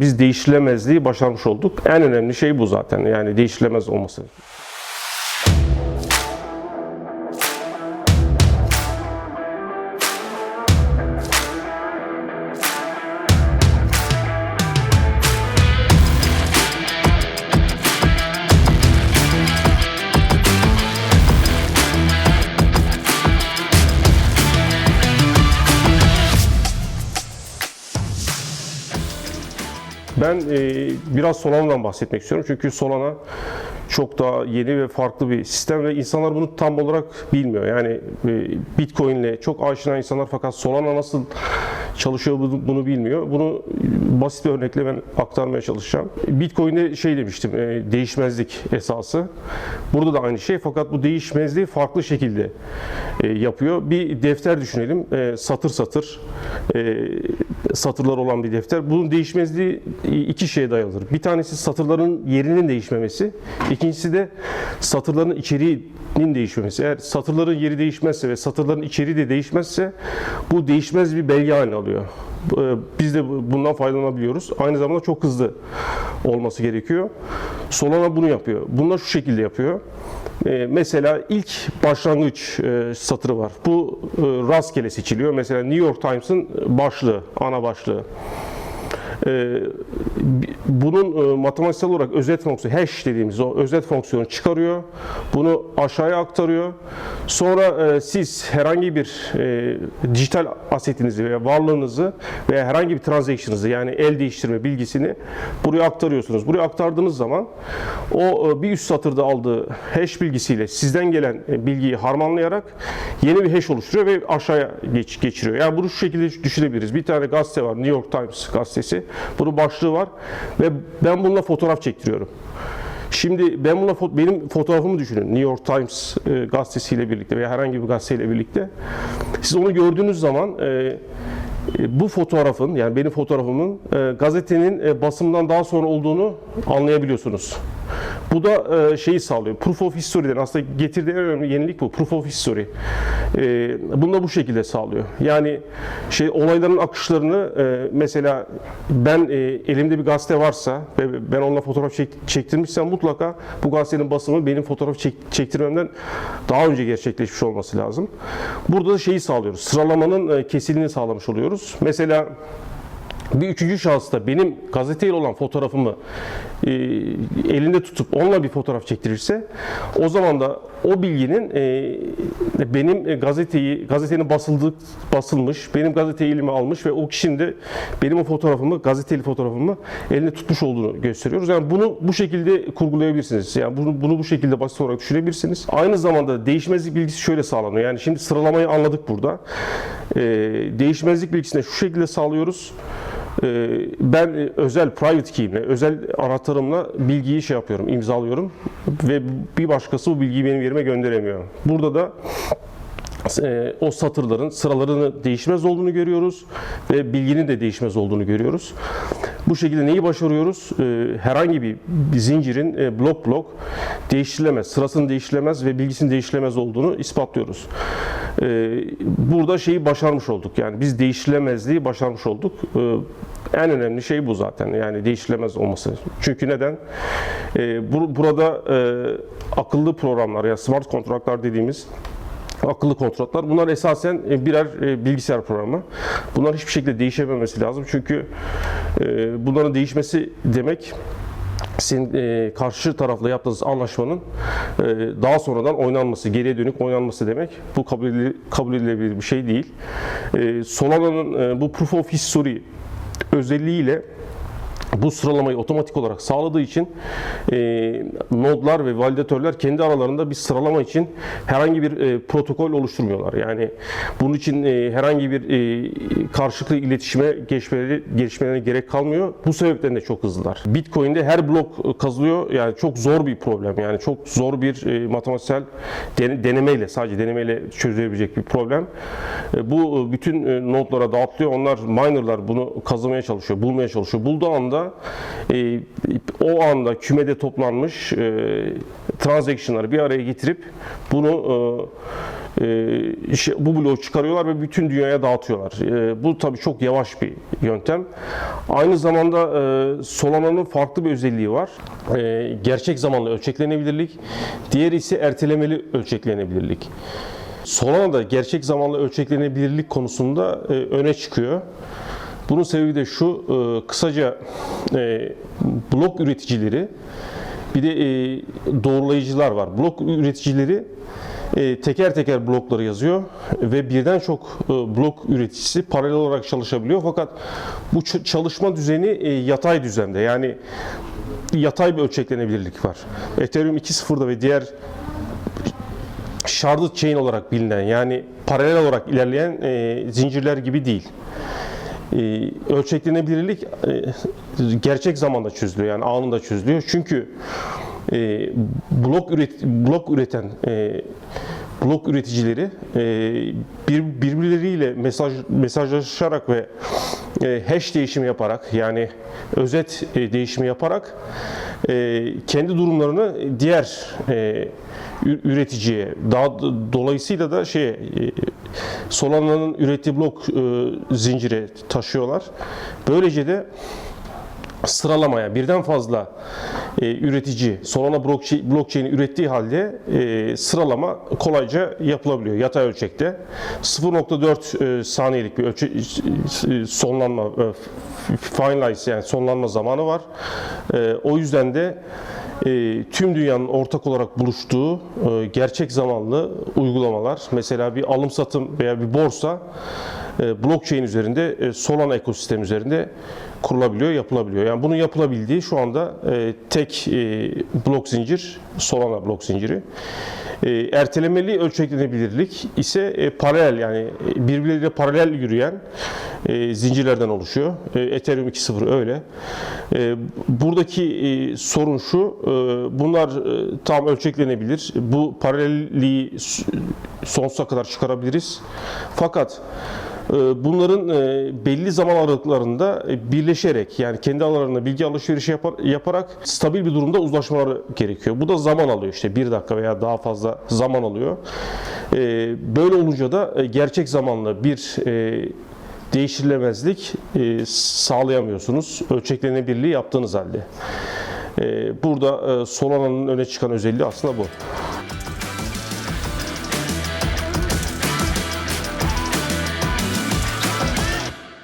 Biz değişilemezliği başarmış olduk. En önemli şey bu zaten. Yani değişilemez olması. Ben e, biraz Solana'dan bahsetmek istiyorum. Çünkü Solana çok daha yeni ve farklı bir sistem ve insanlar bunu tam olarak bilmiyor. Yani e, Bitcoin ile çok aşina insanlar fakat Solana nasıl çalışıyor bunu, bilmiyor. Bunu basit bir örnekle ben aktarmaya çalışacağım. Bitcoin'de şey demiştim, e, değişmezlik esası. Burada da aynı şey fakat bu değişmezliği farklı şekilde e, yapıyor. Bir defter düşünelim, e, satır satır e, satırlar olan bir defter. Bunun değişmezliği iki şeye dayanır. Bir tanesi satırların yerinin değişmemesi, ikincisi de satırların içeriğinin değişmemesi. Eğer satırların yeri değişmezse ve satırların içeriği de değişmezse bu değişmez bir belge haline alıyor. E, Biz de bundan faydalanabiliyoruz. Aynı zamanda çok hızlı olması gerekiyor. Solana bunu yapıyor. Bunlar şu şekilde yapıyor. E, mesela ilk başlangıç e, satırı var. Bu e, rastgele seçiliyor. Mesela New York Times'ın başlığı, ana başlığı. E, bi- bunun e, matematiksel olarak özet fonksiyonu, hash dediğimiz o özet fonksiyonu çıkarıyor. Bunu aşağıya aktarıyor. Sonra e, siz herhangi bir e, dijital asetinizi veya varlığınızı veya herhangi bir transaction'ınızı yani el değiştirme bilgisini buraya aktarıyorsunuz. Buraya aktardığınız zaman o bir üst satırda aldığı hash bilgisiyle sizden gelen bilgiyi harmanlayarak yeni bir hash oluşturuyor ve aşağıya geç, geçiriyor. Yani bunu şu şekilde düşünebiliriz. Bir tane gazete var, New York Times gazetesi. Bunun başlığı var ve ben bununla fotoğraf çektiriyorum. Şimdi ben buna fo- benim fotoğrafımı düşünün. New York Times e, gazetesiyle birlikte veya herhangi bir gazeteyle birlikte. Siz onu gördüğünüz zaman e, e, bu fotoğrafın yani benim fotoğrafımın e, gazetenin e, basımdan daha sonra olduğunu anlayabiliyorsunuz. Bu da e, şeyi sağlıyor. Proof of history'den aslında getirdiği en önemli yenilik bu. Proof of history. E, bunu da bu şekilde sağlıyor. Yani şey olayların akışlarını e, mesela ben e, elimde bir gazete varsa ve ben onunla fotoğraf çek- çektirmişsem mutlaka bu gazetenin basımı benim fotoğraf çek- çektirmemden daha önce gerçekleşmiş olması lazım. Burada da şeyi sağlıyoruz. Sıralamanın e, kesilini sağlamış oluyoruz. Mesela bir üçüncü şahısta benim gazeteyle olan fotoğrafımı e, elinde tutup onunla bir fotoğraf çektirirse o zaman da o bilginin e, benim e, gazeteyi gazetenin basıldığı basılmış benim gazeteyi elime almış ve o kişinin de benim o fotoğrafımı gazeteli fotoğrafımı elinde tutmuş olduğunu gösteriyoruz. Yani bunu bu şekilde kurgulayabilirsiniz. Yani bunu bunu bu şekilde basit olarak düşünebilirsiniz. Aynı zamanda değişmezlik bilgisi şöyle sağlanıyor. Yani şimdi sıralamayı anladık burada. E, değişmezlik bilgisini şu şekilde sağlıyoruz. Ee, ben e, özel private key'imle, özel anahtarımla bilgiyi şey yapıyorum, imzalıyorum ve bir başkası bu bilgiyi benim yerime gönderemiyor. Burada da o satırların sıralarını değişmez olduğunu görüyoruz ve bilginin de değişmez olduğunu görüyoruz. Bu şekilde neyi başarıyoruz? E, herhangi bir, zincirin e, blok blok değiştirilemez, sırasının değiştirilemez ve bilgisinin değiştirilemez olduğunu ispatlıyoruz. E, burada şeyi başarmış olduk. Yani biz değiştirilemezliği başarmış olduk. En önemli şey bu zaten. Yani değiştirilemez olması. Çünkü neden? Bu, burada e, akıllı programlar ya smart kontratlar dediğimiz akıllı kontratlar. Bunlar esasen e, birer e, bilgisayar programı. Bunlar hiçbir şekilde değişememesi lazım. Çünkü e, bunların değişmesi demek sizin karşı tarafla yaptığınız anlaşmanın daha sonradan oynanması, geriye dönük oynanması demek. Bu kabul, edile- edilebilir bir şey değil. Solana'nın bu Proof of History özelliğiyle bu sıralamayı otomatik olarak sağladığı için e, nodlar ve validatörler kendi aralarında bir sıralama için herhangi bir e, protokol oluşturmuyorlar. Yani bunun için e, herhangi bir e, karşılıklı iletişime geçmeleri, gelişmelerine gerek kalmıyor. Bu sebepten de çok hızlılar. Bitcoin'de her blok kazılıyor. Yani çok zor bir problem. Yani çok zor bir e, matematiksel den- denemeyle, sadece denemeyle çözülebilecek bir problem. E, bu e, bütün e, nodlara dağıtılıyor. Onlar minerlar bunu kazımaya çalışıyor, bulmaya çalışıyor. Bulduğu anda e, o anda kümede toplanmış e, transaction'ları bir araya getirip bunu e, şey- bu bloğu çıkarıyorlar ve bütün dünyaya dağıtıyorlar. E, bu tabii çok yavaş bir yöntem. Aynı zamanda e, Solana'nın farklı bir özelliği var. E, gerçek zamanlı ölçeklenebilirlik. Diğeri ise ertelemeli ölçeklenebilirlik. Solana'da gerçek zamanlı ölçeklenebilirlik konusunda e, öne çıkıyor. Bunun sebebi de şu, e, kısaca e, blok üreticileri bir de e, doğrulayıcılar var. Blok üreticileri e, teker teker blokları yazıyor ve birden çok e, blok üreticisi paralel olarak çalışabiliyor. Fakat bu çalışma düzeni e, yatay düzende. Yani yatay bir ölçeklenebilirlik var. Ethereum 2.0'da ve diğer sharded chain olarak bilinen yani paralel olarak ilerleyen e, zincirler gibi değil. E, ölçeklenebilirlik e, gerçek zamanda çözülüyor yani anında çözülüyor. Çünkü e, blok üret blok üreten e, blok üreticileri bir, birbirleriyle mesaj mesajlaşarak ve hash değişimi yaparak yani özet değişimi yaparak kendi durumlarını diğer üreticiye daha dolayısıyla da şey e, Solana'nın ürettiği blok e, zincire taşıyorlar. Böylece de sıralamaya birden fazla e, üretici Solana blockchain- blockchain'i ürettiği halde e, sıralama kolayca yapılabiliyor yatay ölçekte. 0.4 e, saniyelik bir ölçü, e, sonlanma e, finalize yani sonlanma zamanı var. E, o yüzden de e, tüm dünyanın ortak olarak buluştuğu e, gerçek zamanlı uygulamalar mesela bir alım satım veya bir borsa e, blockchain üzerinde e, Solana ekosistem üzerinde kurulabiliyor, yapılabiliyor. Yani bunun yapılabildiği şu anda e, tek e, blok zincir Solana blok zinciri. E, ertelemeli ölçeklenebilirlik ise paralel yani birbirleriyle paralel yürüyen e, zincirlerden oluşuyor. E, Ethereum 2.0 öyle. E, buradaki e, sorun şu, e, bunlar e, tam ölçeklenebilir. Bu paralelliği sonsuza kadar çıkarabiliriz. Fakat e, bunların e, belli zaman aralıklarında e, birleşerek yani kendi aralarında bilgi alışverişi yapar- yaparak stabil bir durumda uzlaşmaları gerekiyor. Bu da zaman alıyor işte bir dakika veya daha fazla zaman alıyor. Böyle olunca da gerçek zamanlı bir değiştirilemezlik e, sağlayamıyorsunuz ölçeklenebilirliği yaptığınız halde. E, Burada e, Solana'nın öne çıkan özelliği aslında bu.